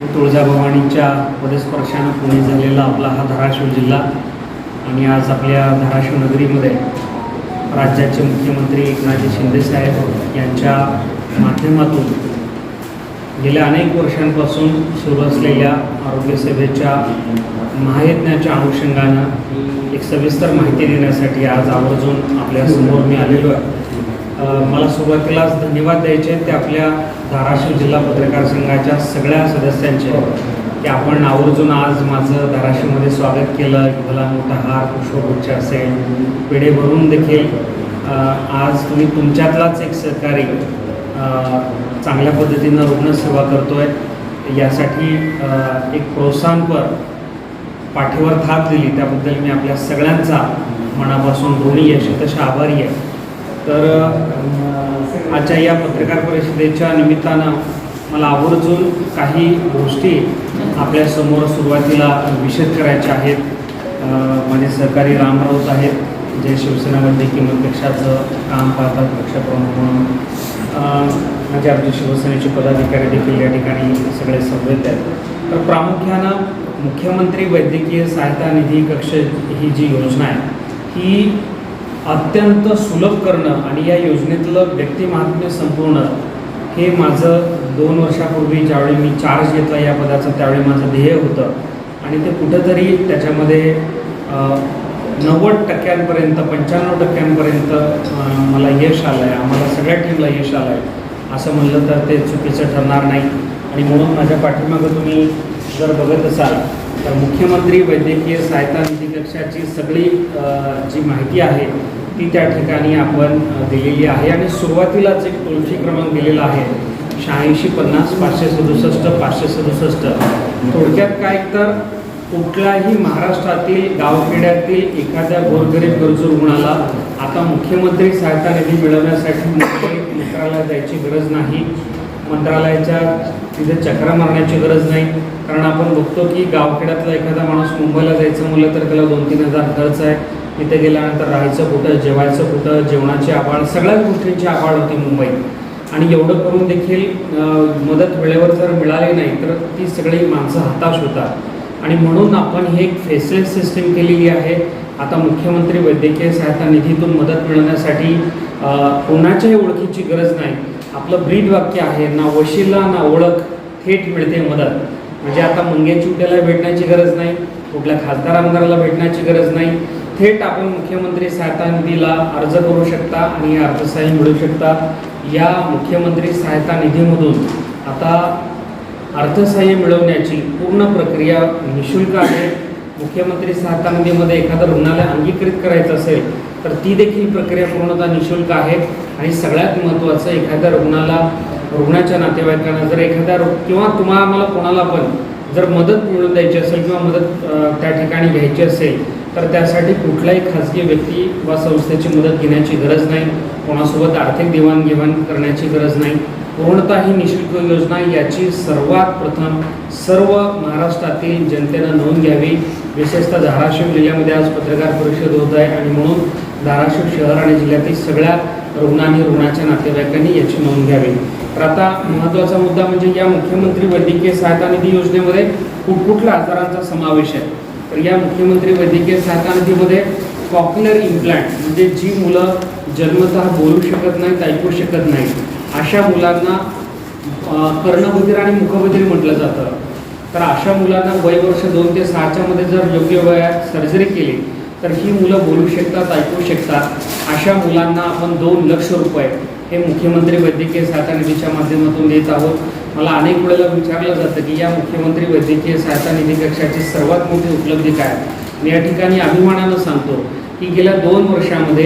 तुळजाभवानीच्या पदस्पर्शानं पुणे झालेला आपला हा धाराशिव जिल्हा. आणि आज आपल्या धाराशिव नगरीमध्ये राज्याचे मुख्यमंत्री एकनाथजी शिंदेसाहेब यांच्या माध्यमातून गेल्या अनेक वर्षांपासून सुरू असलेल्या आरोग्यसेवेच्या महायज्ञाच्या अनुषंगानं एक सविस्तर माहिती देण्यासाठी आज आवर्जून आपल्यासमोर मी आलेलो आहे. मला सुरुवातीलाच धन्यवाद द्यायचे ते आपल्या धाराशिव जिल्हा पत्रकार संघाच्या सगळ्या सदस्यांचे. की आपण आवर्जून आज माझं धाराशिवमध्ये स्वागत केलं. भला मोठा हार पुष्पगुच्छ असेल. पेढे भरून देखील आज तुम्ही तुमच्यातलाच एक सहकारी चांगल्या पद्धतीनं रुग्णसेवा करतोय. यासाठी अ, एक प्रोत्साहनपर पाठीवर थाप दिली. त्याबद्दल मी आपल्या सगळ्यांचा मनापासून ऋणी आहे. शतशः आभारी आहे. तर आजच्या या पत्रकार परिषदेच्या निमित्तानं मला आवर्जून काही गोष्टी आपल्यासमोर सुरुवातीला विषद करायच्या आहेत. माझे सहकारी राम राऊत आहेत जे शिवसेना वैद्यकीय पक्षाचं काम पाहतात पक्षप्रमुख म्हणून. माझे आमचे शिवसेनेचे पदाधिकारी देखील या ठिकाणी सगळे समवेत आहेत. तर प्रामुख्यानं मुख्यमंत्री वैद्यकीय सहायता निधी कक्ष ही जी योजना आहे ही अत्यंत सुलभ करणं आणि या योजनेतलं व्यक्तिमहात्म्य संपूर्ण हे माझं दोन वर्षापूर्वी ज्यावेळी मी चार्ज घेतला या पदाचं त्यावेळी माझं ध्येय होतं. आणि ते कुठंतरी त्याच्यामध्ये नव्वद टक्क्यांपर्यंत पंच्याण्णव टक्क्यांपर्यंत मला यश आलं आहे आम्हाला सगळ्या टीमला यश आलं आहे असं म्हणलं तर ते चुकीचं ठरणार नाही. आणि म्हणून माझ्या पाठीमागं तुम्ही जर बघत असाल मुख्यमंत्री वैद्यकीय सहायता निधी कक्षाची सगळी जी माहिती आहे ती त्या ठिकाणी आपण दिलेली आहे. आणि सुरुवातीलाच एक टोल फ्री क्रमांक दिलेला आहे. शहाऐंशी पन्नास पाचशे सदुसष्ट पाचशे सदुसष्ट. थोडक्यात काय तर कुठल्याही महाराष्ट्रातील गावखेड्यातील एखाद्या गोरगरीब गरजू रुग्णाला आता मुख्यमंत्री सहायता निधी मिळवण्यासाठी मुंबईत मंत्रालयात जायची गरज नाही. मंत्रालयाच्या तिथे चक्रा मारण्याची गरज नाही. कारण आपण बघतो की गावखेड्यातला एखादा माणूस मुंबईला जायचं म्हणलं तर त्याला दोन तीन हजार खर्च आहे. तिथे गेल्यानंतर राहायचं कुठं जेवायचं कुठं जेवणाची आभाळ सगळ्या गोष्टींची आभाळ होती मुंबईत आणि एवढं करून देखील मदत वेळेवर जर मिळाली नाही तर ती सगळी माणसं हताश होतात. आणि म्हणून आपण ही एक फेसलेस सिस्टीम केलेली आहे. आता मुख्यमंत्री वैद्यकीय सहायता निधीतून मदत मिळवण्यासाठी कोणाच्याही ओळखीची गरज नाही. आपलं ब्रीद वाक्य आहे ना वशिला ना ओळख थेट मिळते मदत. म्हणजे आता मंग्याची उट्याला भेटण्याची गरज नाही कुठल्या खासदार आमदाराला भेटण्याची गरज नाही. थेट आपण मुख्यमंत्री सहायता निधीला अर्ज करू शकता आणि अर्थसहाय्य मिळू शकता. या मुख्यमंत्री सहायता निधीमधून आता अर्थसहाय्य मिळवण्याची पूर्ण प्रक्रिया निशुल्क आहे. मुख्यमंत्री सहायता निधीमध्ये एखादं रुग्णालय अंगीकृत करायचं असेल तर ती देखील प्रक्रिया पूर्णतः निशुल्क आहे. आणि सगळ्यात महत्त्वाचं एखाद्या रुग्णाला रुग्णाच्या नातेवाईकांना जर एखाद्या रु किंवा तुम्हाला आम्हाला कोणाला पण जर मदत मिळवून द्यायची असेल किंवा मदत त्या ठिकाणी घ्यायची असेल तर त्यासाठी कुठलाही खाजगी व्यक्ती वा संस्थेची मदत घेण्याची गरज नाही. कोणासोबत आर्थिक देवाणघेवाण करण्याची गरज नाही. पूर्णतः ही निशुल्क योजना याची सर्वात प्रथम सर्व महाराष्ट्रातील जनतेनं नोंद घ्यावी. विशेषतः धाराशिव जिल्ह्यामध्ये आज पत्रकार परिषद होत आहे आणि म्हणून धाराशिव शहर आणि जिल्ह्यातील सगळ्या रुग्णांनी रुग्णाच्या नातेवाईकांनी याची नोंद घ्यावी. तर आता महत्त्वाचा मुद्दा म्हणजे या मुख्यमंत्री वैद्यकीय सहायता निधी योजनेमध्ये कुठकुठल्या आजारांचा समावेश आहे? तर या मुख्यमंत्री वैद्यकीय सहायता निधीमध्ये पॉप्युलर इम्प्लांट म्हणजे जी मुलं जन्मतः बोलू शकत नाहीत ऐकू शकत नाहीत अशा मुलांना अं, आणि मुखबधीर म्हटलं जातं. तर अशा मुलांना वय वर्ष दोन ते सहाच्या मध्ये जर योग्य वयात सर्जरी केली तर ही मुलं बोलू शकतात ऐकू शकतात. अशा मुलांना आपण दोन लक्ष रुपये हे मुख्यमंत्री वैद्यकीय सहायता निधीच्या माध्यमातून देत आहोत. मला अनेक वेळेला विचारलं जातं की या मुख्यमंत्री वैद्यकीय सहायता निधी कक्षाची सर्वात मोठी उपलब्धी काय? मी या ठिकाणी अभिमानानं सांगतो की गेल्या दोन वर्षामध्ये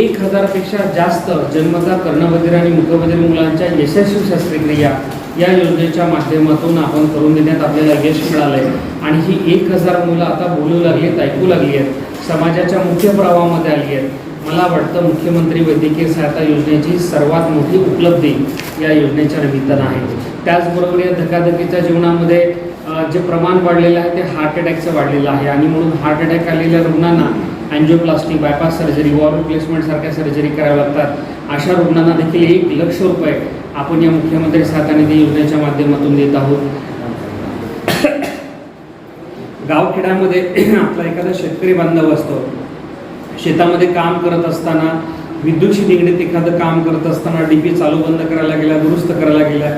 एक हजारपेक्षा जास्त जन्मता कर्णबधीर आणि मुखबधीर मुलांच्या यशस्वी शस्त्रक्रिया या योजनेच्या माध्यमातून आपण करून देण्यात आपल्याला यश मिळालं आहे आणि ही एक हजार मुलं आता बोलू लागली आहेत ऐकू लागली आहेत समाजाच्या मुख्य प्रवाहामध्ये आली आहेत मला वाटतं मुख्यमंत्री वैद्यकीय सहायता योजनेची सर्वात मोठी उपलब्धी या योजनेच्या निमित्तानं आहे. त्याचबरोबर या धकाधकीच्या जीवनामध्ये जे प्रमाण वाढलेलं आहे ते हार्ट अटॅकचं वाढलेलं आहे. आणि म्हणून हार्ट अटॅक आलेल्या रुग्णांना angioplasty bypass surgery valve replacement सारख्या सर्जरी कराव्या लागतात. अशा रुग्णांना देखील एक लक्ष रुपये आपण या मुख्यमंत्री सहायता निधी योजनेच्या माध्यमातून देत आहोत. गावखेड्यामध्ये आपला एखादा शेतकरी बांधव असतो. शेतामध्ये काम करत असताना विद्युतशी निगडीत एखादं काम करत असताना डी पी चालू बंद करायला गेला दुरुस्त करायला गेला.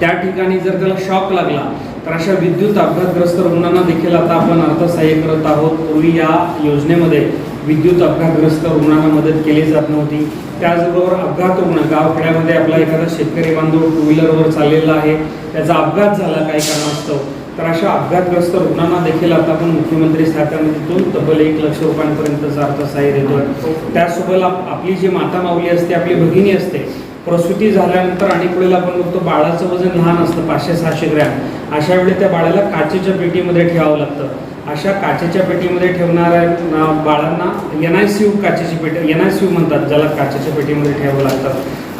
त्या ठिकाणी जर त्याला शॉक लागला तर अशा विद्युत अपघातग्रस्त रुग्णांना देखील आता आपण अर्थसहाय्य करत आहोत. पूर्वी या योजनेमध्ये विद्युत अपघातग्रस्त रुग्णांना मदत केली जात नव्हती. त्याचबरोबर अपघात रुग्ण गावखेड्यामध्ये आपला एखादा शेतकरी बांधव टू व्हीलरवर चाललेला आहे. त्याचा अपघात झाला काही कारणास्तव. तर अशा अपघातग्रस्त रुग्णांना देखील आता आपण मुख्यमंत्री सहायता निधीतून तब्बल एक लक्ष रुपयांपर्यंतचं अर्थसहाय्य देतो त्यासोबत आपली जी माता माऊली असते आपली भगिनी असते प्रसूती झाल्यानंतर आणि वेळेला आपण बघतो बाळाचं वजन लहान असतं पाचशे सहाशे ग्रॅम. अशा वेळी त्या बाळाला काचेच्या पेटीमध्ये ठेवावं लागतं. अशा काचेच्या पेटीमध्ये ठेवणाऱ्या ना- बाळांना एन आय सी यू काचेची पेटी एन आय सी यू म्हणतात ज्याला काचेच्या पेटीमध्ये ठेवावं लागतं.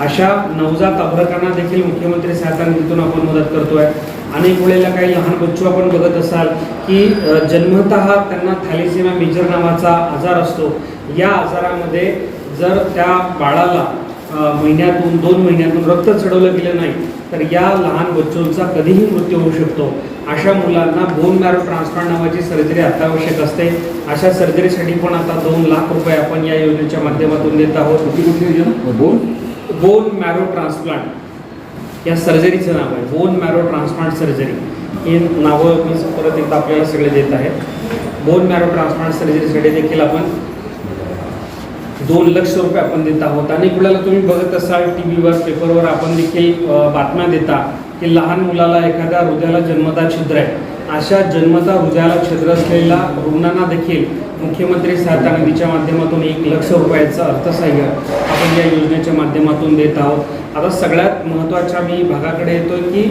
अशा नवजात अभ्रकांना देखील मुख्यमंत्री सहायता निधीतून आपण मदत करतोय. अनेक वेळेला काही लहान बच्चू आपण बघत असाल की जन्मत हा त्यांना थॅलिसेमिया मेजर नावाचा आजार असतो. या आजारामध्ये जर त्या बाळाला महिन्यातून दोन महिन्यातून रक्त चढवलं गेलं नाही तर या लहान बच्चूंचा कधीही मृत्यू होऊ शकतो. अशा मुलांना बोन मॅरो ट्रान्सप्लांट नावाची सर्जरी अत्यावश्यक असते. अशा सर्जरीसाठी पण आता दोन लाख रुपये आपण या योजनेच्या माध्यमातून देत आहोत. कुठली कुठली योजना? बोल बोन मॅरो ट्रान्सप्लांट या सर्जरीचं नाव आहे. बोन मॅरो ट्रान्सप्लांट सर्जरी ही नावं मी परत एकदा आपल्याला सगळे देत आहे. बोन मॅरो ट्रान्सप्लांट सर्जरीसाठी देखील आपण दोन लक्ष रुपये आपण देत आहोत. आणि कुणाला तुम्ही बघत असाल टी व्हीवर पेपरवर आपण देखील बातम्या देता की लहान मुलाला एखाद्या हृदयाला जन्मदा छिद्र आहे. अशा जन्मता हृदयाला क्षेत्र असलेल्या रुग्णांना देखील मुख्यमंत्री सहायता निधीच्या माध्यमातून एक लक्ष रुपयाचं अर्थसहाय्य आपण या योजनेच्या माध्यमातून देत आहोत. आता सगळ्यात महत्त्वाच्या मी भागाकडे येतोय की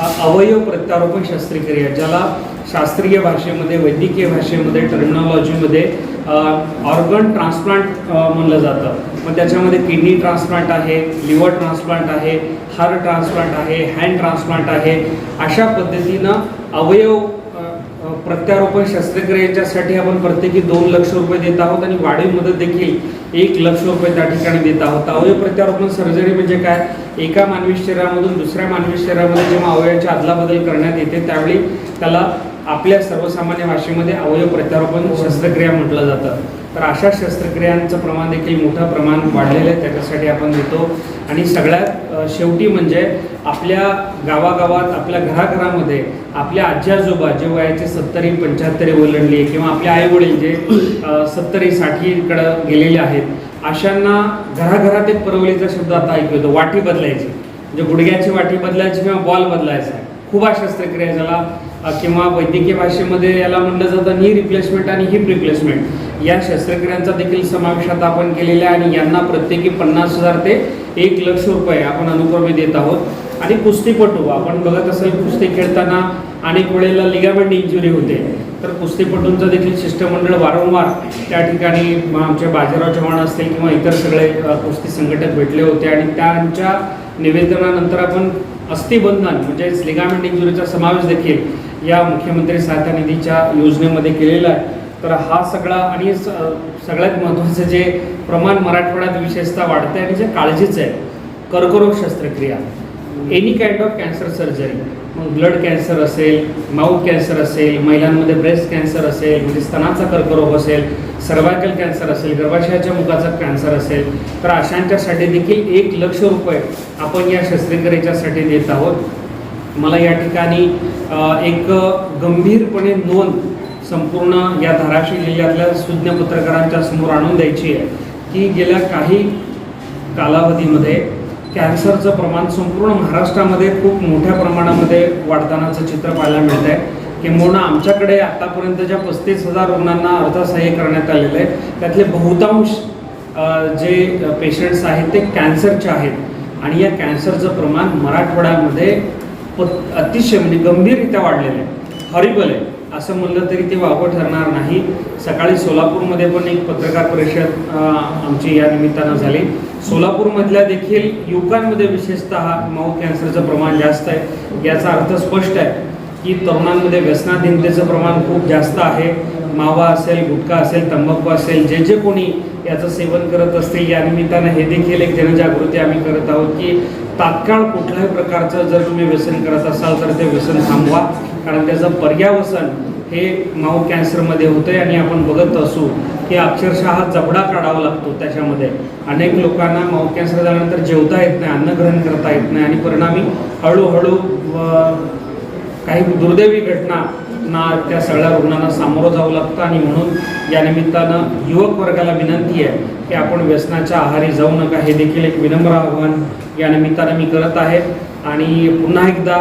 अवयव प्रत्यारोपण शस्त्रक्रिया ज्याला शास्त्रीय भाषेमध्ये वैद्यकीय भाषेमध्ये टर्मिनॉलॉजीमध्ये ऑर्गन ट्रान्सप्लांट म्हणलं जातं. मग त्याच्यामध्ये किडनी ट्रान्सप्लांट आहे लिव्हर ट्रान्सप्लांट आहे हार्ट ट्रान्सप्लांट आहे हँड ट्रान्सप्लांट आहे अशा पद्धतीनं अवयव प्रत्यारोपण शस्त्रक्रियेच्यासाठी आपण प्रत्येकी दोन लक्ष रुपये देत आहोत आणि वाढीव मदत देखील एक लक्ष रुपये त्या ठिकाणी देत आहोत. अवयव प्रत्यारोपण सर्जरी म्हणजे काय? एका मानवी शरीरामधून दुसऱ्या मानवी शरीरामध्ये जेव्हा अवयवाची अदलाबदल करण्यात येते त्यावेळी त्याला आपल्या सर्वसामान्य भाषेमध्ये अवयव प्रत्यारोपण शस्त्रक्रिया म्हटलं जातं. तर अशा शस्त्रक्रियांचं प्रमाण देखील मोठं प्रमाण वाढलेलं आहे त्याच्यासाठी आपण देतो. आणि सगळ्यात शेवटी म्हणजे आपल्या गावागावात आपल्या घराघरामध्ये आपल्या आजी आजोबा जे वयाचे सत्तरी पंच्याहत्तरी ओलांडली किंवा आपले आई वडील जे सत्तरी साठीकडं गेलेले आहेत अशांना घराघरात एक परवलीचा शब्द आता ऐकू येतो वाटी बदलायची. म्हणजे गुडघ्याची वाटी बदलायची किंवा बॉल बदलायचा. खुबा शस्त्रक्रिया ज्याला किंवा वैद्यकीय भाषेमध्ये याला म्हणलं जातं नी रिप्लेसमेंट आणि हिप रिप्लेसमेंट या शस्त्रक्रियांचा देखील समावेश आता आपण केलेला आहे आणि यांना प्रत्येकी पन्नास हजार ते एक लक्ष रुपये आपण अनुक्रमे देत आहोत. आणि कुस्तीपटू आपण बघत असेल कुस्ती खेळताना अनेक वेळेला लिगामेंट इंजुरी होते. तर कुस्तीपटूंचं देखील शिष्टमंडळ वारंवार त्या ठिकाणी आमच्या आमचे बाजीराव चव्हाण असतील किंवा इतर सगळे कुस्ती संघटक भेटले होते आणि त्यांच्या निवेदनानंतर आपण अस्थिबंधन म्हणजेच लिगामेंट इंजुरीचा समावेश देखील या मुख्यमंत्री सहायता निधीच्या योजनेमध्ये केलेला आहे. तर हा सगळा आणि स- सगळ्यात महत्त्वाचं जे प्रमाण मराठवाड्यात विशेषतः वाढतं आहे आणि जे काळजीचं आहे कर्करोग शस्त्रक्रिया any kind of cancer surgery मग ब्लड कॅन्सर असेल माउथ कॅन्सर असेल महिलांमध्ये ब्रेस्ट कॅन्सर असेल म्हणजे स्तनाचा कर्करोग असेल सर्वायकल कॅन्सर असेल गर्भाशयाच्या मुखाचा कॅन्सर असेल तर अशांच्यासाठी देखील एक लक्ष रुपये आपण या शस्त्रक्रियेच्यासाठी देत आहोत. मला या ठिकाणी एक गंभीरपणे नोंद संपूर्ण या धाराशिव जिल्ह्यातल्या सुज्ञ पत्रकारांच्या समोर आणून द्यायची आहे. की गेल्या काही कालावधीमध्ये कॅन्सरचं प्रमाण संपूर्ण महाराष्ट्रामध्ये खूप मोठ्या प्रमाणामध्ये वाढतानाचं चित्र पाहायला मिळत आहे किंबहुना आमच्याकडे आतापर्यंत ज्या पस्तीस हजार रुग्णांना अर्थसहाय्य करण्यात आलेलं आहे त्यातले बहुतांश जे पेशंट्स आहेत ते कॅन्सरचे आहेत. आणि या कॅन्सरचं प्रमाण मराठवाड्यामध्ये प अतिशय म्हणजे गंभीररित्या वाढलेलं आहे. हॉरिबल आहे. असं म्हणलं तरी ते वावं ठरणार नाही. सकाळी सोलापूरमध्ये पण एक पत्रकार परिषद आमची या निमित्तानं झाली. सोलापूरमधल्या देखील युवकांमध्ये विशेषतः माऊ कॅन्सरचं प्रमाण जास्त आहे. याचा अर्थ स्पष्ट आहे की तरुणांमध्ये व्यसनाधीनतेचं प्रमाण खूप जास्त आहे. मावा असेल गुटखा असेल तंबाखू असेल जे जे कोणी याचं सेवन करत असतील या निमित्तानं हे देखील एक जनजागृती आम्ही करत आहोत की तात्काळ कुठल्याही प्रकारचं जर तुम्ही व्यसन करत असाल तर ते व्यसन थांबवा. कारण त्याचं पर्यावसन हे माऊ कॅन्सरमध्ये होते आणि आपण बघत असू की अक्षरशः हा जबडा काढावा लागतो त्याच्यामध्ये. अनेक लोकांना माऊ कॅन्सर झाल्यानंतर जेवता येत नाही अन्न ग्रहण करता येत नाही आणि परिणामी हळूहळू काही दुर्दैवी घटना ना त्या सगळ्या रुग्णांना सामोरं जावं लागतं आणि म्हणून या निमित्तानं युवक वर्गाला विनंती आहे की आपण व्यसनाच्या आहारी जाऊ नका. हे देखील एक विनम्र आव्हान या निमित्तानं मी करत आहे. आणि पुन्हा एकदा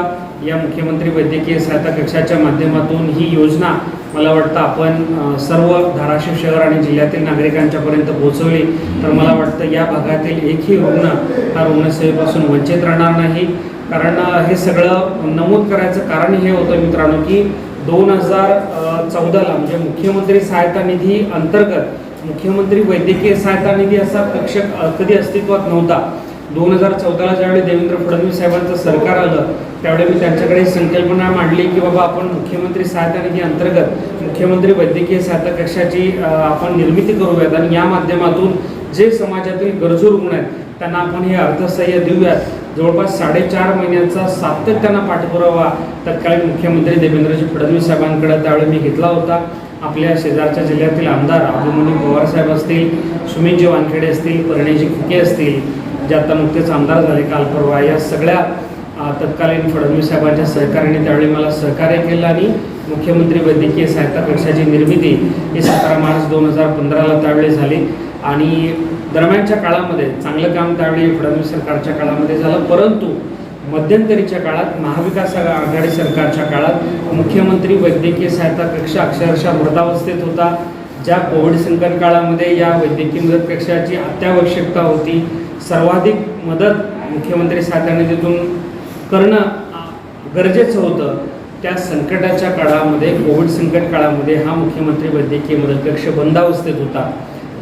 या मुख्यमंत्री वैद्यकीय सहायता कक्षाच्या माध्यमातून ही योजना मला वाटतं आपण सर्व धाराशिव शहर आणि जिल्ह्यातील नागरिकांच्यापर्यंत पोहोचवली. तर मला वाटतं या भागातील एकही रुग्ण हा रुग्णसेवेपासून वंचित राहणार नाही. कारण हे सगळं नमूद करायचं कारण हे होतं मित्रांनो की दोन हजार चौदाला म्हणजे मुख्यमंत्री सहायता निधी अंतर्गत मुख्यमंत्री वैद्यकीय सहायता निधी असा कक्ष कधी अस्तित्वात नव्हता. दोन हजार चौदाला ज्यावेळी देवेंद्र फडणवीस साहेबांचं सरकार आलं त्यावेळी मी त्यांच्याकडे ही संकल्पना मांडली की बाबा आपण मुख्यमंत्री सहायता निधी अंतर्गत मुख्यमंत्री वैद्यकीय सहायता कक्षाची आपण निर्मिती करूयात. आणि या माध्यमातून जे समाजातील गरजू रुग्ण आहेत त्यांना आपण हे अर्थसहाय्य देऊयात. जवळपास साडेचार महिन्याचा सातत्यानं पाठपुरावा तत्कालीन मुख्यमंत्री देवेंद्रजी फडणवीस साहेबांकडे त्यावेळी मी घेतला होता. आपल्या शेजारच्या जिल्ह्यातील आमदार अभिमन्यू पवार साहेब असतील सुमितजी वानखेडे असतील परिणयजी फुके असतील जे आता नुकतेच आमदार झाले काल परवा या सगळ्या तत्कालीन फडणवीस साहेबांच्या सहकार्याने त्यावेळी मला सहकार्य केलं आणि मुख्यमंत्री वैद्यकीय सहायता कक्षाची निर्मिती ही सतरा मार्च दोन हजार पंधराला त्यावेळी झाली. आणि दरम्यानच्या काळामध्ये चांगलं काम त्यावेळी फडणवीस सरकारच्या काळामध्ये झालं. परंतु मध्यंतरीच्या काळात महाविकास आघाडी सरकारच्या काळात मुख्यमंत्री वैद्यकीय सहायता कक्ष अक्षरशः मृतावस्थेत होता. ज्या कोविड संकट काळामध्ये या वैद्यकीय मदत कक्षाची अत्यावश्यकता होती सर्वाधिक मदत मुख्यमंत्री सहायता निधीतून करणं गरजेचं होतं. त्या संकटाच्या काळामध्ये कोविड संकट काळामध्ये हा मुख्यमंत्री वैद्यकीय मदत कक्ष बंदावस्थेत होता.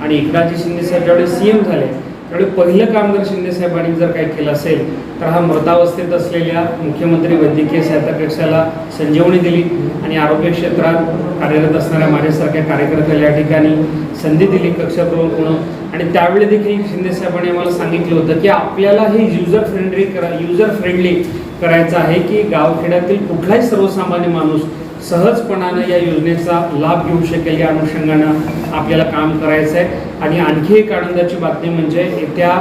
आणि एकनाथजी शिंदे साहेब ज्यावेळी सी एम झाले त्यावेळी पहिलं काम जर शिंदे साहेबांनी जर काही केलं असेल तर हा मृतावस्थेत असलेल्या मुख्यमंत्री वैद्यकीय सहायता कक्षाला संजीवनी दिली आणि आरोग्य क्षेत्रात कार्यरत असणाऱ्या माझ्यासारख्या कार्यकर्त्याला या ठिकाणी संधी दिली कक्षाप्रमुख होणं आणि त्यावेळी देखील शिंदे साहेबांनी आम्हाला सांगितलं होतं की आपल्याला हे युजर फ्रेंडली करा युजर फ्रेंडली करायचं आहे की गावखेड्यातील कुठलाही सर्वसामान्य माणूस सहजपणानं या योजनेचा लाभ घेऊ शकेल या अनुषंगानं आपल्याला काम करायचं आहे आणि आणखी एक आनंदाची बातमी म्हणजे येत्या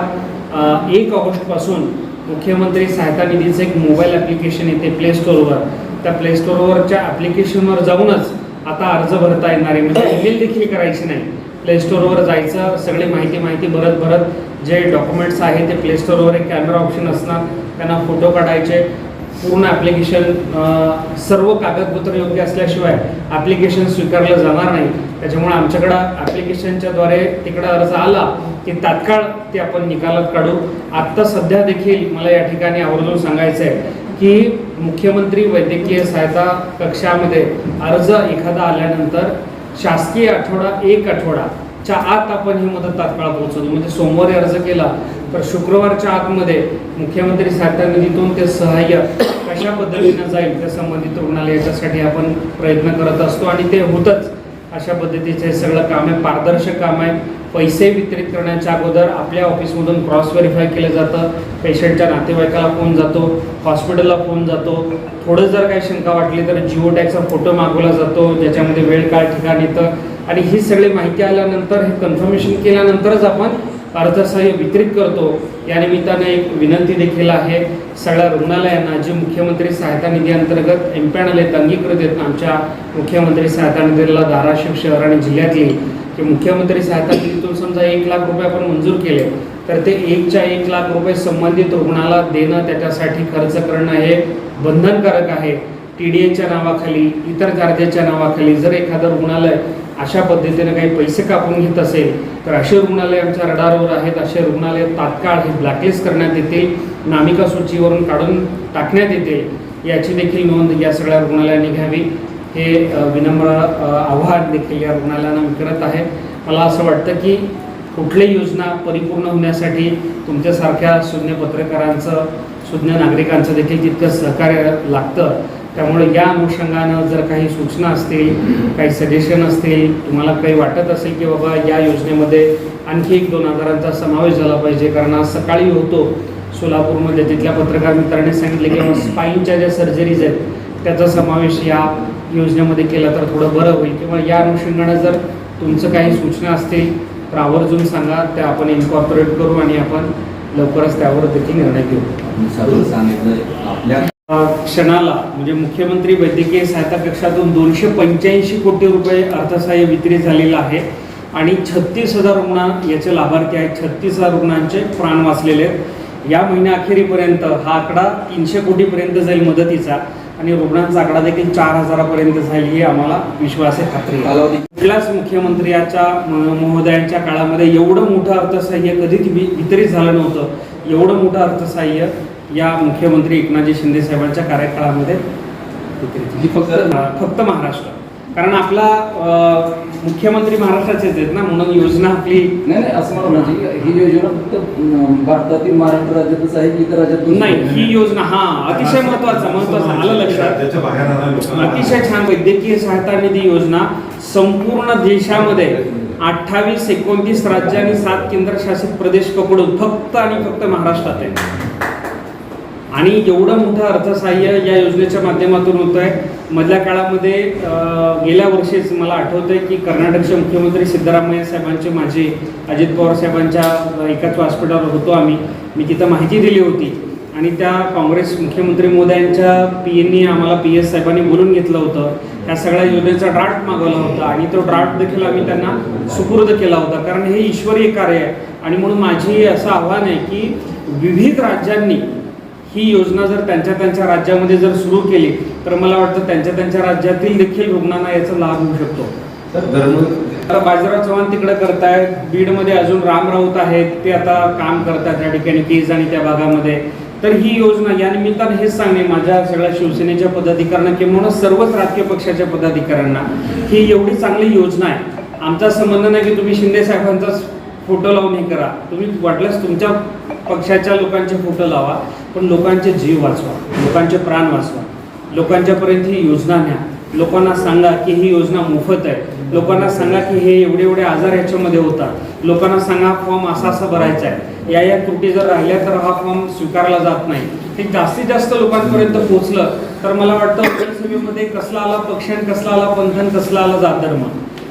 एक ऑगस्टपासून मुख्यमंत्री सहायता निधीचं एक मोबाईल ॲप्लिकेशन येते प्ले स्टोअरवर त्या प्ले स्टोअरवरच्या ॲप्लिकेशनवर जाऊनच आता अर्ज भरता येणार आहे. म्हणजे ईमेल देखील करायची नाही. प्ले स्टोअरवर जायचं सगळी माहिती माहिती भरत भरत जे डॉक्युमेंट्स आहेत ते प्ले स्टोअरवर एक कॅमेरा ऑप्शन असणार. त्यांना फोटो काढायचे. पूर्ण ॲप्लिकेशन सर्व कागदपत्र योग्य असल्याशिवाय ॲप्लिकेशन स्वीकारलं जाणार नाही. त्याच्यामुळे आमच्याकडं ॲप्लिकेशनच्याद्वारे तिकडं अर्ज आला की तात्काळ ते आपण निकालात काढू. आत्ता सध्या देखील मला या ठिकाणी आवर्जून सांगायचं आहे की मुख्यमंत्री वैद्यकीय सहायता कक्षामध्ये अर्ज एखादा आल्यानंतर शासकीय आठवडा एक आठवडाच्या आत आपण ही मदत तात्काळ पोहोचवतो. म्हणजे सोमवारी अर्ज केला तर शुक्रवारच्या आतमध्ये मुख्यमंत्री सहायता निधीतून ते सहाय्य कशा पद्धतीनं जाईल त्या संबंधित रुग्णालय याच्यासाठी आपण प्रयत्न करत असतो आणि ते होतच. अशा पद्धतीचे हे सगळं काम आहे. पारदर्शक काम आहे. पैसे वितरित करण्याच्या अगोदर आपल्या ऑफिसमधून क्रॉस व्हेरीफाय केलं जातं. पेशंटच्या नातेवाईकाला फोन जातो. हॉस्पिटलला फोन जातो. थोडं जर काही शंका वाटली तर जिओ टॅगचा फोटो मागवला जातो. ज्याच्यामध्ये वेळ काळ ठिकाण येतं आणि ही सगळी माहिती आल्यानंतर हे कन्फर्मेशन केल्यानंतरच आपण अर्थसहाय्य वितरित करतो. या निमित्तानं एक विनंती देखील आहे. सगळ्या रुग्णालयांना जी मुख्यमंत्री सहायता निधी अंतर्गत एम्पॅनल आहेत अंगीकृत आहेत. आमच्या मुख्यमंत्री सहायता निधीला धाराशिव शहर आणि जिल्ह्यातली की मुख्यमंत्री सहायता निधीतून समजा एक लाख रुपये आपण मंजूर केले तर ते एकच्या एक लाख रुपये संबंधित रुग्णाला देणं त्याच्यासाठी खर्च करणं हे बंधनकारक आहे. टी डी एच्या नावाखाली इतर कार्याच्या नावाखाली जर एखादं रुग्णालय अशा पद्धतीने काही पैसे कापून घेत असेल तर असे रुग्णालय आमच्या रडारवर आहेत. असे रुग्णालय तात्काळ हे ब्लॅकलिस्ट करण्यात येतील नामिका सूचीवरून काढून टाकण्यात येतील. याची देखील नोंद या सगळ्या रुग्णालयांनी घ्यावी. हे विनम्र आव्हान देखील या रुग्णालयांना मी करत आहे. मला असं वाटतं की कुठलीही योजना परिपूर्ण होण्यासाठी तुमच्यासारख्या शून्य पत्रकारांचं शून्य नागरिकांचं देखील जितकं सहकार्य लागतं. त्यामुळे या अनुषंगानं जर काही सूचना असतील काही सजेशन असतील तुम्हाला काही वाटत असेल की बाबा या योजनेमध्ये आणखी एक दोन हजारांचा समावेश झाला पाहिजे कारण आज सकाळी होतो सोलापूरमध्ये तिथल्या पत्रकार मित्रांनी सांगितले की स्पाईनच्या ज्या सर्जरीज आहेत त्याचा समावेश या योजनेमध्ये केला तर थोडं बरं होईल. किंवा या अनुषंगानं जर तुमचं काही सूचना असतील तर आवर्जून सांगा त्या आपण इन्कॉर्पोरेट करू आणि आपण लवकरच त्यावर देखील निर्णय घेऊ. सर्व सांगितलं आपल्या क्षणाला म्हणजे मुख्यमंत्री वैद्यकीय सहायता कक्षातून दोनशे पंच्याऐंशी कोटी रुपये अर्थसहाय्य वितरित झालेलं आहे आणि छत्तीस हजार रुग्ण याचे लाभार्थी आहेत. छत्तीस हजार रुग्णांचे प्राण वाचलेले आहेत. या महिन्याअखेरीपर्यंत हा आकडा तीनशे कोटीपर्यंत जाईल मदतीचा आणि रुग्णांचा आकडा देखील चार हजारापर्यंत जाईल ही आम्हाला विश्वास आहे. खात्री कुठल्याच मुख्यमंत्र्याच्या महोदयांच्या काळामध्ये एवढं मोठं अर्थसहाय्य कधीच वितरित झालं नव्हतं. एवढं मोठं अर्थसहाय्य या मुख्यमंत्री एकनाथजी शिंदे साहेबांच्या कार्यकाळामध्ये. ही फक्त फक्त महाराष्ट्र. कारण आपला मुख्यमंत्री महाराष्ट्राचेच आहेत ना म्हणून योजना आपली नाही नाही असं मला म्हणजे ही योजना फक्त भारतातील महाराष्ट्र राज्यातच आहे की इतर राज्यात नाही ही योजना हा अतिशय महत्त्वाचा महत्त्वाचा आलं लक्षात. राहणाऱ्या लोकांना अतिशय छान वैद्यकीय सहायता निधी योजना संपूर्ण देशामध्ये अठ्ठावीस एकोणतीस राज्य आणि सात केंद्रशासित प्रदेश पकडून फक्त आणि फक्त महाराष्ट्रात आहे. आणि एवढं मोठं अर्थसहाय्य या योजनेच्या माध्यमातून होत आहे मधल्या काळामध्ये गेल्या वर्षीच मला आठवतंय की कर्नाटकचे मुख्यमंत्री सिद्धरामय्या साहेबांचे माझे अजित पवार साहेबांच्या एकाच हॉस्पिटलवर होतो आम्ही. मी तिथं माहिती दिली होती. आणि त्या काँग्रेस मुख्यमंत्री मोदयांच्या पी एननी आम्हाला पी एस साहेबांनी बोलून घेतलं होतं. ह्या सगळ्या योजनेचा ड्राफ्ट मागवला होता. आणि तो ड्राफ्ट देखील आम्ही त्यांना सुपूर्द केला होता. कारण हे ईश्वरीय कार्य आहे. आणि म्हणून माझी असं आव्हान आहे की विविध राज्यांनी ही योजना जर त्यांच्या त्यांच्या राज्यामध्ये जर सुरू केली तर मला वाटतं त्यांच्या त्यांच्या राज्यातील देखील रुग्णांना याचा लाभ होऊ शकतो. आता बाजीराव चव्हाण तिकडे करतायत बीडमध्ये अजून राम राऊत आहेत ते आता काम करतात त्या ठिकाणी केज आणि त्या भागामध्ये. तर ही योजना या निमित्तानं हेच सांगणे माझ्या सगळ्या शिवसेनेच्या पदाधिकाऱ्यांना किंवा सर्वच राजकीय पक्षाच्या पदाधिकाऱ्यांना ही एवढी चांगली योजना आहे. आमचा संबंध नाही की तुम्ही शिंदे साहेबांचाच फोटो लावून हे करा. तुम्ही वाटल्यास तुमच्या पक्षाच्या लोकांचे फोटो लावा पण लोकांचे जीव वाचवा लोकांचे प्राण वाचवा. लोकांच्यापर्यंत ही योजना न्या. लोकांना सांगा की ही योजना मोफत आहे. लोकांना सांगा की हे एवढे एवढे आजार याच्यामध्ये होतात. लोकांना सांगा फॉर्म असा असा भरायचा आहे. या या त्रुटी जर राहिल्या तर हा फॉर्म स्वीकारला जात नाही. हे जास्तीत जास्त लोकांपर्यंत पोहोचलं तर मला वाटतं विधानसभेमध्ये कसला आला पक्ष कसला आला पंथन कसला आला जात धर्म.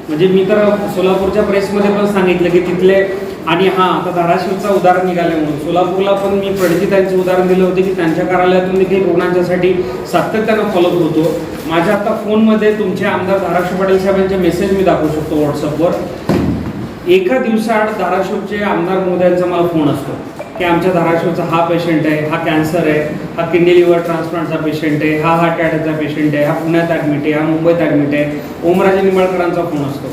म्हणजे मी तर सोलापूरच्या प्रेसमध्ये पण सांगितलं की तिथले आणि हां आता धाराशिवचा उदाहरण निघाले म्हणून. सोलापूरला पण मी प्रणितांचे उदाहरण दिलं होते की त्यांच्या कार्यालयातून देखील रुग्णांच्यासाठी सातत्यानं फॉलोअप होतो. माझ्या आता फोनमध्ये तुमचे आमदार धाराशिव पाटील साहेबांचे मेसेज मी दाखवू शकतो व्हॉट्सअपवर एका दिवसाआड धाराशिवचे आमदार महोदयांचा मला फोन असतो. की आमच्या धाराशिवचा हा पेशंट आहे हा कॅन्सर आहे हा किडनी लिव्हर ट्रान्सप्लांटचा पेशंट आहे हा हार्ट अटॅकचा पेशंट आहे हा पुण्यात ॲडमिट आहे हा मुंबईत ॲडमिट आहे. ओमराजे निंबाळकरांचा फोन असतो.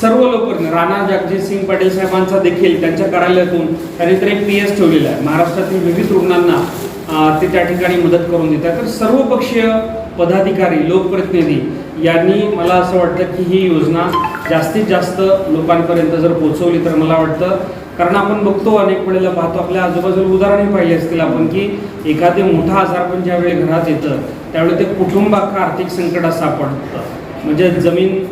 सर्व लोक राणा जगजित सिंग पाटील साहेबांचा देखील त्यांच्या कार्यालयातून त्यांनी तर एक पी एस ठेवलेला आहे. महाराष्ट्रातील विविध रुग्णांना ते त्या ठिकाणी मदत करून देतात तर सर्वपक्षीय पदाधिकारी लोकप्रतिनिधी यांनी मला असं वाटतं की ही योजना जास्तीत जास्त लोकांपर्यंत जर पोहोचवली तर मला वाटतं कारण आपण बघतो अनेक वेळेला पाहतो आपल्या आजूबाजूला उदाहरणही पाहिले असतील आपण की एखादे मोठा आजार पण ज्यावेळी घरात येतं त्यावेळी ते कुटुंबात आर्थिक संकटात सापडतं. म्हणजे जमीन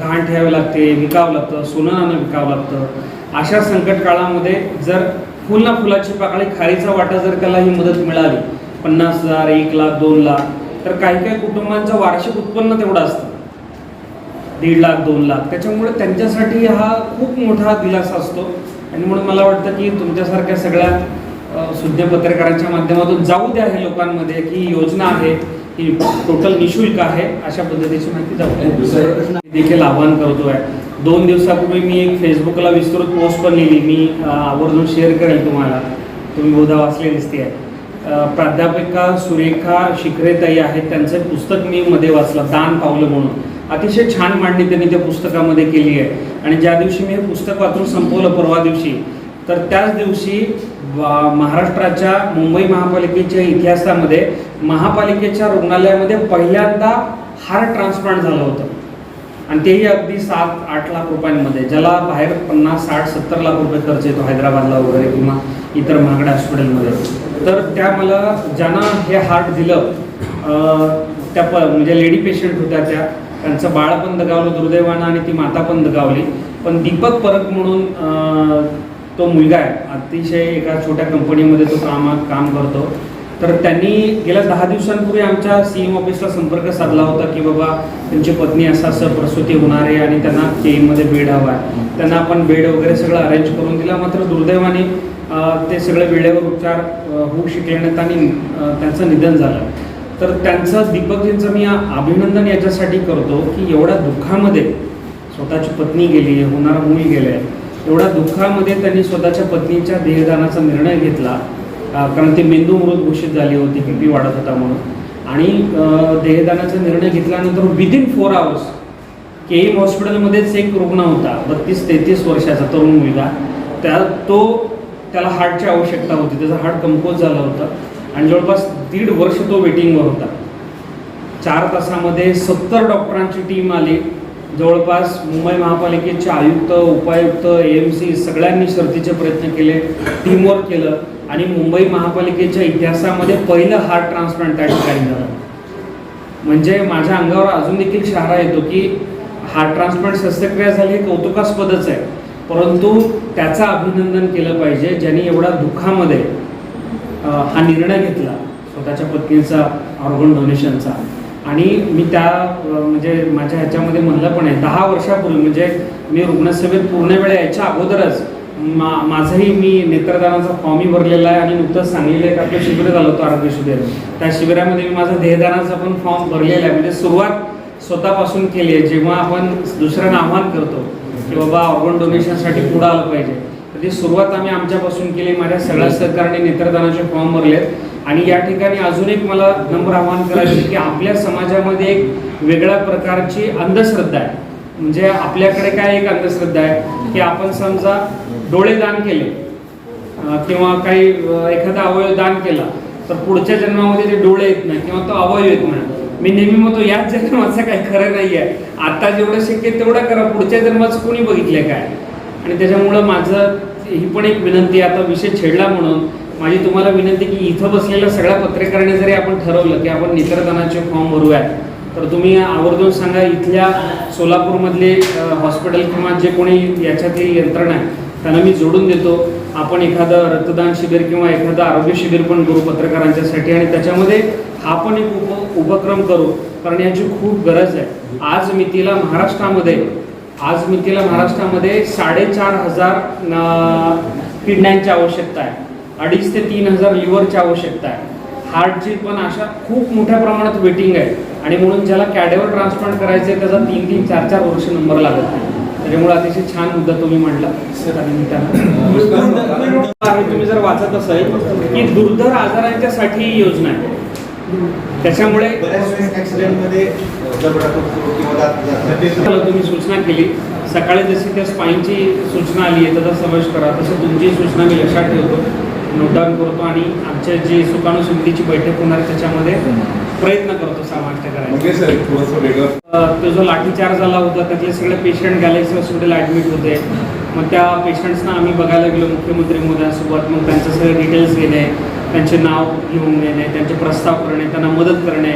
गहाण ठेवावे लागते विकावं लागतं सोनं नाणं विकावं लागतं. अशा संकट काळामध्ये जर फुल ना फुलाची पाकळी खारीचा वाटा जर त्याला ही मदत मिळाली पन्नास हजार एक लाख दोन लाख तर काही काही कुटुंबांचं वार्षिक उत्पन्न तेवढं असतं. दीड लाख दोन लाख. त्याच्यामुळे त्यांच्यासाठी हा खूप मोठा दिलासा असतो. आणि म्हणून मला वाटतं की तुमच्यासारख्या सगळ्या सुज्ञ पत्रकारांच्या माध्यमातून जाऊ द्या हे लोकांमध्ये की योजना आहे. ही टोटल निशुल्क आहे अशा पद्धतीची माहिती जाऊ देखील आवाहन करतोय. दोन दिवसापूर्वी मी एक फेसबुकला विस्तृत पोस्ट पण लिहिली. मी आवर्जून शेअर करेल तुम्हाला. तुम्ही बहुधा वाचले दिसते आहे प्राध्यापिका सुरेखा शिखरेताई आहेत. त्यांचं पुस्तक मी मध्ये वाचलं दान पावलं म्हणून. अतिशय छान मांडणी त्यांनी त्या पुस्तकामध्ये केली आहे. आणि ज्या दिवशी मी हे पुस्तक वाचून संपवलं परवा दिवशी तर त्याच दिवशी महाराष्ट्राच्या मुंबई महापालिकेच्या इतिहासामध्ये महापालिकेच्या रुग्णालयामध्ये पहिल्यांदा हार्ट ट्रान्सप्लांट झालं होतं. आणि तेही अगदी सात आठ लाख रुपयांमध्ये ज्याला बाहेर पन्नास साठ सत्तर लाख रुपये खर्च येतो हैदराबादला वगैरे किंवा इतर महागड्या हॉस्पिटलमध्ये. तर त्या मला ज्यांना हे हार्ट दिलं त्या प म्हणजे लेडी पेशंट होत्या त्या त्यांचं बाळ पण दगावलं दुर्दैवानं आणि ती माता पण दगावली. पण दीपक परब म्हणून तो मुलगा आहे. अतिशय एका छोट्या कंपनीमध्ये तो काम काम करतो. तर त्यांनी गेल्या दहा दिवसांपूर्वी आमच्या सी एम ऑफिसला संपर्क साधला होता की बाबा त्यांची पत्नी असं असं प्रसूती होणार आहे आणि त्यांना के मध्ये बेड हवा आहे. त्यांना आपण बेड वगैरे सगळं अरेंज करून दिला. मात्र दुर्दैवाने ते सगळे वेळेवर उपचार होऊ शकले नाहीत आणि त्यांचं निधन झालं. तर त्यांचं दीपकजींचं मी अभिनंदन याच्यासाठी करतो की एवढ्या दुःखामध्ये स्वतःची पत्नी गेली होणारा मूल आहे एवढ्या दुःखामध्ये त्यांनी स्वतःच्या पत्नीच्या देहदानाचा निर्णय घेतला. कारण ती मेंदू मृत घोषित झाली होती पी पी वाढत होता म्हणून. आणि देहदानाचा निर्णय घेतल्यानंतर within four hours K M हॉस्पिटलमध्येच एक रुग्ण होता बत्तीस तेहतीस वर्षाचा तरुण मुलगा. त्या तो त्याला हार्टची आवश्यकता होती त्याचा हार्ट कमकोज झालं होतं आणि जवळपास दीड वर्ष तो वेटिंगवर होता. चार तासामध्ये सत्तर डॉक्टरांची टीम आली. जवळपास मुंबई महापालिकेचे आयुक्त उपायुक्त एम सी सगळ्यांनी शर्तीचे प्रयत्न केले टीमवर्क केलं आणि मुंबई महापालिकेच्या इतिहासामध्ये पहिलं हार्ट ट्रान्सप्लांट त्या ठिकाणी झालं. म्हणजे माझ्या अंगावर अजून देखील शहारा येतो की हार्ट ट्रान्सप्लांट शस्त्रक्रिया झाली हे कौतुकास्पदच आहे. परंतु त्याचं अभिनंदन केलं पाहिजे ज्यांनी एवढ्या दुःखामध्ये हा निर्णय घेतला स्वतःच्या पत्नीचा ऑर्गन डोनेशनचा आणि मी त्या म्हणजे माझ्या ह्याच्यामध्ये म्हणलं पण आहे दहा वर्षापूर्वी म्हणजे मी रुग्णसेवेत पूर्ण वेळ यायच्या अगोदरच मा माझंही मी नेत्रदानाचा फॉर्मही भरलेला आहे आणि नुकतंच सांगलेलं एक आपलं शिबिर झालं होतं आरोग्य शिबिर. त्या शिबिरामध्ये मी माझा देहदानाचा पण फॉर्म भरलेला आहे. म्हणजे सुरुवात स्वतःपासून केली आहे. जेव्हा आपण दुसऱ्यांना आव्हान करतो की बाबा ऑर्गन डोनेशनसाठी पुढं आलं पाहिजे. तर ती सुरुवात आम्ही आमच्यापासून केली. माझ्या सगळ्या सरकारने नेत्रदानाचे फॉर्म भरले आहेत आणि या ठिकाणी अजून एक मला नम्र आवाहन करायचे की आपल्या समाजामध्ये एक वेगळ्या प्रकारची अंधश्रद्धा आहे. म्हणजे आपल्याकडे काय एक अंधश्रद्धा आहे? की आपण समजा डोळे दान केले किंवा काही एखादा अवयव दान केला तर पुढच्या जन्मामध्ये ते डोळे येत नाही किंवा तो अवयव येत नाही. मी नेहमी म्हणतो याच जन्माचं काही खरं नाही आहे. आता जेवढं शक्य तेवढं करा पुढच्या जन्माचं कोणी बघितलंय काय? आणि त्याच्यामुळं माझं ही पण एक विनंती आता विषय छेडला म्हणून. माझी तुम्हाला विनंती की इथं बसलेल्या सगळ्या पत्रकारांनी जरी आपण ठरवलं की आपण नेत्रदानाचे फॉर्म भरूयात तर तुम्ही आवर्जून सांगा इथल्या सोलापूरमधले हॉस्पिटल किंवा जे कोणी याच्यातली यंत्रणा आहे त्यांना मी जोडून देतो. आपण एखादं रक्तदान शिबिर किंवा एखादं आरोग्य शिबिर पण करू पत्रकारांच्यासाठी आणि त्याच्यामध्ये हा पण एक उप उपक्रम करू कारण याची खूप गरज आहे. आज मितीला महाराष्ट्रामध्ये आज मितीला महाराष्ट्रामध्ये साडेचार हजार किडण्यांची आवश्यकता आहे. अडीच ते तीन हजार लिव्हरची आवश्यकता आहे. हार्टची पण अशा खूप मोठ्या प्रमाणात वेटिंग आहे आणि म्हणून ज्याला कॅडेवर ट्रान्सप्लांट करायचं आहे त्याचा तीन तीन चार चार वर्ष नंबर लागत नाही. त्याच्यामुळे अतिशय छान मुद्दा तुम्ही मांडला. तुम्ही जर वाचत असाल की दुर्धर आजारांच्यासाठी ही योजना आहे. त्याच्यामुळे तुम्ही सूचना केली. सकाळी जशी त्या स्पाईनची सूचना आली आहे त्याचा समावेश करा. तसं तुमची सूचना मी लक्षात ठेवतो. नोट डाऊन करतो आणि आमच्या जी सुकाणू समितीची बैठक होणार त्याच्यामध्ये प्रयत्न करतो समाविष्ट अ, तो जो लाठीचार्ज झाला होता त्यातले सगळे पेशंट गॅलेक्सी हॉस्पिटल ॲडमिट होते. मग त्या पेशंट्सना आम्ही बघायला गेलो मुख्यमंत्री मोदयांसोबत मग त्यांचं सगळे डिटेल्स घेणे त्यांचे नाव घेऊन घेणे त्यांचे प्रस्ताव करणे त्यांना मदत करणे.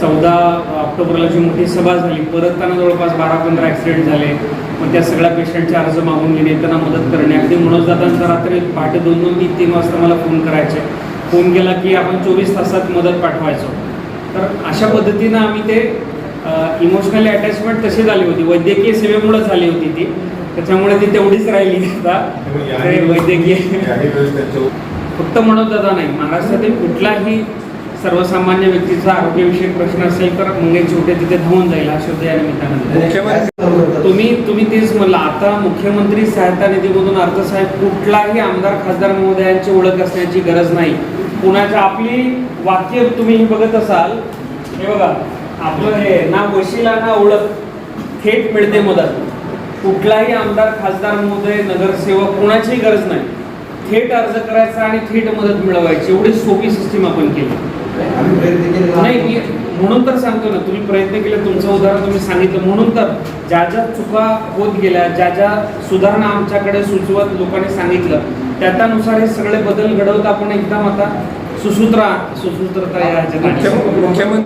चौदा ऑक्टोबरला जी मोठी सभा झाली परत त्यांना जवळपास बारा पंधरा ॲक्सिडेंट झाले. मग त्या सगळ्या पेशंटचे अर्ज मागून घेणे त्यांना मदत करणे. अगदी मनोज दादांचा रात्री पहाटे दोन दोन तीन तीन वाजता मला फोन करायचे. फोन केला की आपण चोवीस तासात मदत पाठवायचो. तर अशा पद्धतीनं आम्ही ते इमोशनली अटॅचमेंट तशी झाली होती. वैद्यकीय सेवेमुळे झाली होती ती. त्याच्यामुळे ती तेवढीच राहिली. आता वैद्यकीय फक्त म्हणत दादा नाही. महाराष्ट्रातील कुठलाही सर्वसामान्य व्यक्तीचा आरोग्यविषयक प्रश्न असेल तर मंगेश छोटे तिथे धावून जाईल हा शब्द या निमित्तानं. तुम्ही तुम्ही तेच म्हणला. आता मुख्यमंत्री सहायता निधीमधून अर्थसाहेब कुठलाही आमदार खासदार महोदयांची ओळख असण्याची गरज नाही. कुणाच्या आपली वाक्य तुम्ही हे बघत असाल हे बघा आपलं हे ना वशिला ना ओळख थेट मिळते मदत. कुठलाही आमदार खासदार महोदय नगरसेवक कुणाचीही गरज नाही. थेट अर्ज करायचा आणि थेट मदत मिळवायची. एवढी सोपी सिस्टीम आपण केली. आम्ही प्रयत्न केले नाही मी म्हणून तर सांगतो ना तुम्ही प्रयत्न केले तुमचं उदाहरण तुम्ही सांगितलं म्हणून तर ज्या ज्या चुका होत गेल्या ज्या ज्या सुधारणा आमच्याकडे सुचवत लोकांनी सांगितलं त्या त्यानुसार हे सगळे बदल घडवत आपण एकदम आता सुसूत्र सुसूत्रता या मुख्यमंत्री